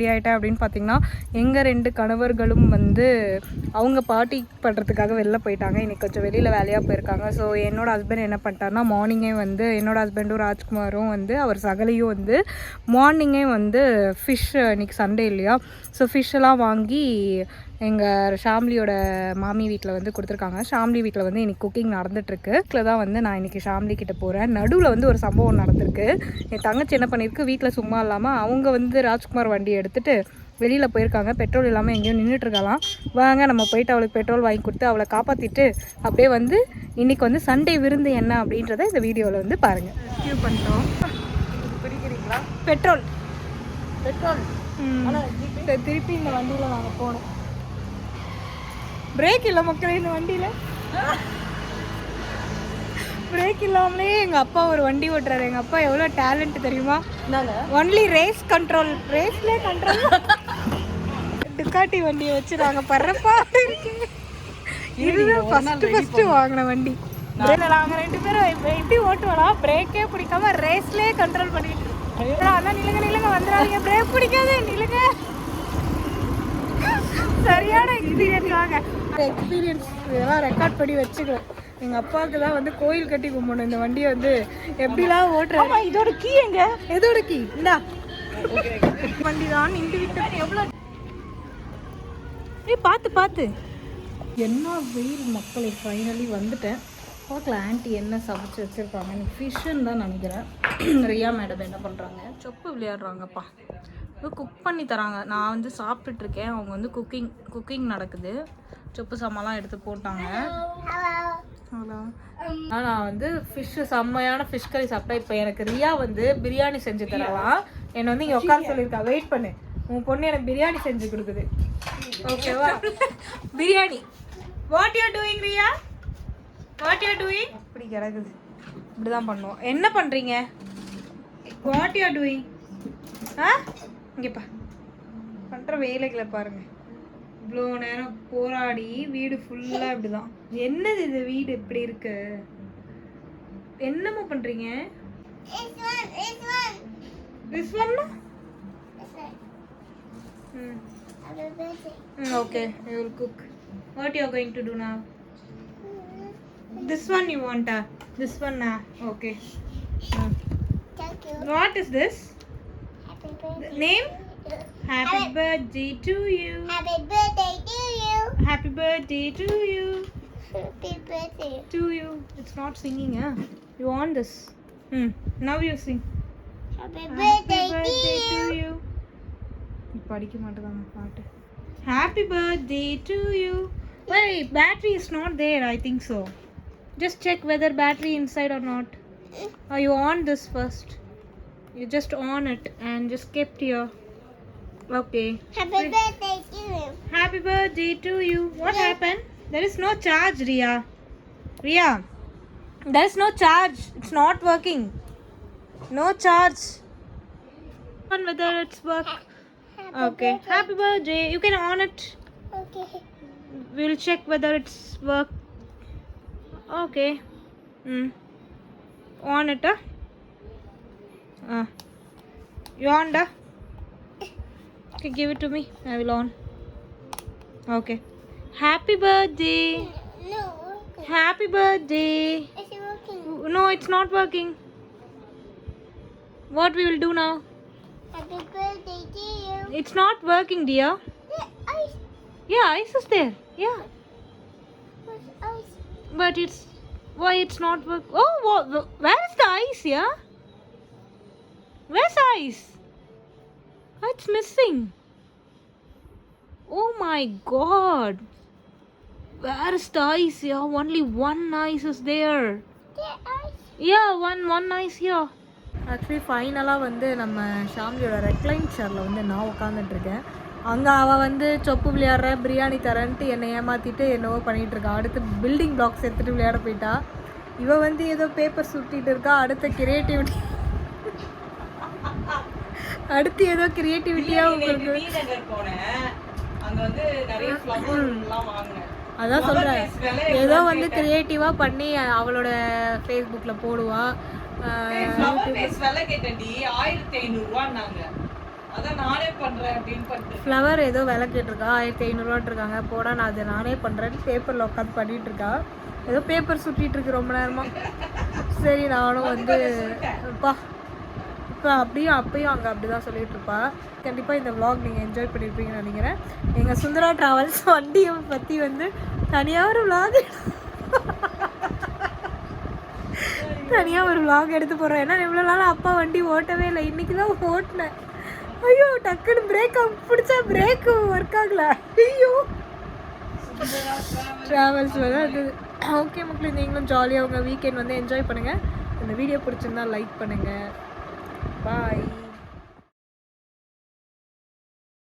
Ready ஆகிட்டேன் அப்படின்னு பார்த்தீங்கன்னா எங்கள் ரெண்டு கணவர்களும் வந்து அவங்க பார்ட்டி பண்ணுறதுக்காக வெளில போயிட்டாங்க. இன்றைக்கி கொஞ்சம் வெளியில் வேலையாக போயிருக்காங்க. ஸோ என்னோடய ஹஸ்பண்ட் என்ன பண்ணிட்டாருன்னா மார்னிங்கே வந்து என்னோட ஹஸ்பண்டும் ராஜ்குமாரும் வந்து அவர் சகலையும் வந்து மார்னிங்கே வந்து ஃபிஷ் இன்றைக்கி சண்டே இல்லையா? ஸோ ஃபிஷ்ஷெல்லாம் வாங்கி எங்கள் ஷாம்லியோட மாமி வீட்டில் வந்து கொடுத்துருக்காங்க. ஷாம்லி வீட்டில் வந்து இன்னைக்கு குக்கிங் நடந்துட்டுருக்கு. இதில் தான் வந்து நான் இன்னைக்கு ஷாம்லி கிட்ட போகிறேன் நடுவில் வந்து ஒரு சம்பவம் நடந்திருக்கு. என் தங்கச்சி என்ன பண்ணியிருக்கு வீட்டில் சும்மா இல்லாமல் அவங்க வந்து ராஜ்குமார் வண்டி எடுத்துகிட்டு வெளியில் போயிருக்காங்க. பெட்ரோல் இல்லாமல் எங்கேயும் நின்றுட்டு இருக்கலாம். வாங்க நம்ம போயிட்டு அவளுக்கு பெட்ரோல் வாங்கி கொடுத்து அவளை காப்பாற்றிட்டு அப்படியே வந்து இன்னைக்கு வந்து சண்டே விருந்து என்ன அப்படின்றத இந்த வீடியோவில் வந்து பாருங்கள் ரெஸ்கியூ பண்ணிட்டோம். பிடிக்கிறீங்களா? பெட்ரோல். பெட்ரோல். திருப்பி இந்த வண்டியில் நாங்கள் போனோம் பிரேக் இல்லை மக்களே இந்த வண்டியில். பிரேக் இல்லாமலே எங்கள் அப்பா ஒரு வண்டி ஓட்டுறாரு. எங்கள் அப்பா எவ்வளோ டேலண்ட் தெரியுமா? ஒன்லி ரேஸ் கண்ட்ரோல் ரேஸ்லேயே கண்ட்ரோல் டுக்காட்டி வண்டியை வச்சு நாங்கள் இருக்கு இதுதான் ஃபஸ்ட்டு ஃபஸ்ட்டு வாங்கின வண்டி. நாங்கள் ரெண்டு பேரும் எப்படி ஓட்டுவோம்னா பிரேக்கே பிடிக்காம ரேஸ்லேயே கண்ட்ரோல் பண்ணிட்டு அதான் நிலுங்க நிலுங்க வந்துடாதீங்க. பிரேக் பிடிக்காது நிலுங்க. சரியான எக்ஸ்பீரியன்ஸ் வாங்க எக்ஸ்பீரியன்ஸ் இதெல்லாம் ரெக்கார்ட் பண்ணி வச்சுக்கிறோம் எங்கள் அப்பாவுக்கு தான் வந்து கோயில் கட்டி கும்பிடணும். இந்த வண்டியை வந்து எப்படிலாம் ஓட்டுறாரு ஆமா இதோட கீ எங்க? எதோட கீ இந்தா. வண்டி தான் நின்று விட்டு எவ்வளோ ஏய் பார்த்து பார்த்து என்ன வெயில் மக்களை ஃபைனலி வந்துட்டேன். பார்க்கலாம் ஆன்ட்டி என்ன சமைச்சு வச்சுருக்காங்க. எனக்கு ஃபிஷ்ஷுன்னு தான் நினைக்கிறேன். ரியா மேடம் என்ன பண்ணுறாங்க சொப்பு விளையாடுறாங்கப்பா. குக் பண்ணி தராங்க. நான் வந்து சாப்பிட்டுட்டு இருக்கேன். அவங்க வந்து குக்கிங் குக்கிங் நடக்குது. சொப்பு சாமான்லாம் எடுத்து போட்டாங்க. நான் வந்து ஃபிஷ் செம்மையான ஃபிஷ் கறி சாப்பிட்டேன் இப்போ எனக்கு ரியா வந்து பிரியாணி செஞ்சு தரலாம். என்னை வந்து இங்கே உட்கார சொல்லியிருக்கா. வெயிட் பண்ணு. உன் பொண்ணு எனக்கு பிரியாணி செஞ்சு கொடுக்குது. ஓகேவா biryani. What you doing Riya what you doing அப்படி கிடக்குது. இப்படி தான் பண்ணுவோம். என்ன பண்ணுறீங்க வாட் யூ டூயிங் ஆ? இங்கேப்பா பண்ணுற வேலைகளை பாருங்க. இவ்வளோ நேரம் போராடி வீடு ஃபுல்லாக இப்படி தான் என்னது இது வீடு இப்படி இருக்கு என்னம்மா பண்ணுறீங்க திஸ் ஒன்னா ம் Mm, okay, I will cook. What you are going to do now? This one you want? Uh, this one? Uh, okay. Mm. What is this? Name? Happy birthday to you. Happy birthday to you. Happy birthday to you. Happy birthday. To you. It's not singing, huh? You want this? Hmm. Now you sing. Happy Happy birthday, birthday to to you. you. படிக்க மாட்டேதாங்க பாட்டு happy birthday to you Wait, battery is not there, I think so. Just check whether battery inside or not. Or you on this first. You just on it and just kept here. Okay. Happy birthday to you. Happy birthday to you. What happened? There is no charge, Ria. Ria, there is no charge. It's not working. No charge. On whether it's work. Okay. Happy birthday. You can on it. Okay. We'll check whether it's work. Okay. Hmm. On it, huh? Uh. You on, da? Okay, give it to me. I will on. Okay. Happy birthday. No. Happy birthday. Is it working? No, it's not working. What we will do now? Happy birthday to you. It's not working, dear. The ice. Yeah, ice is there. Yeah, What's ice? but it's why it's not work. Oh, wha- where is the ice? Yeah. Where's ice? Oh, it's missing. Oh my god. Where is the ice? Yeah, only one ice is there. Yeah, ice. Yeah one one nice yeah actually ஃபைனலாக வந்து நம்ம ஷாமியோட recline ஷேரில் வந்து நான் உட்காந்துட்டு இருக்கேன் அங்கே அவள் வந்து சொப்பு விளையாடுற பிரியாணி தரேன்ட்டு என்னை ஏமாற்றிட்டு என்னவோ பண்ணிகிட்டு அடுத்து பில்டிங் பிளாக்ஸ் எடுத்துகிட்டு விளையாட போயிட்டா இவள் வந்து ஏதோ பேப்பர் சுட்டிகிட்டு இருக்கா அடுத்த கிரியேட்டிவிட்டி அடுத்து ஏதோ கிரியேட்டிவிட்டியாக உங்களுக்கு. அதான் சொல்கிறேன் ஏதோ வந்து கிரியேட்டிவாக பண்ணி அவளோட ஃபேஸ்புக்கில் போடுவா. ஃப்ளவர் ஏதோ விலை கேட்டிருக்கா. ஆயிரத்தி ஐநூறுவாட்டு இருக்காங்க போடா நான் அதை நானே பண்ணுறேன்னு பேப்பரில் உட்காந்து பண்ணிட்டு இருக்கா ஏதோ பேப்பர் சுட்டிட்டு இருக்கு ரொம்ப நேரமா. சரி நானும் வந்து அப்பா இப்போ அப்படியும் அப்பயும் அங்கே அப்படி தான் சொல்லிட்டு இருப்பா கண்டிப்பாக இந்த vlog நீங்கள் என்ஜாய் பண்ணியிருப்பீங்கன்னு நினைக்கிறேன். எங்கள் சுந்தரா ட்ராவல்ஸ் வண்டியை பற்றி வந்து தனியாக ஒரு விளாக் தனியாக ஒரு விளாக் எடுத்து போகிறோம் ஏன்னா இவ்வளோ நாள் அப்பா வண்டி ஓட்டவே இல்லை. இன்றைக்கி தான் ஓட்டினேன். ஐயோ டக்குன்னு பிரேக் பிடிச்சா பிரேக்கு ஒர்க் ஆகல. ஐயோ. ட்ராவல்ஸ் வேறு ஓகே மக்கள் நீங்களும் ஜாலியாக உங்கள் வீக்கெண்ட் வந்து என்ஜாய் பண்ணுங்கள் இந்த வீடியோ பிடிச்சிருந்தா லைக் பண்ணுங்கள் Bye.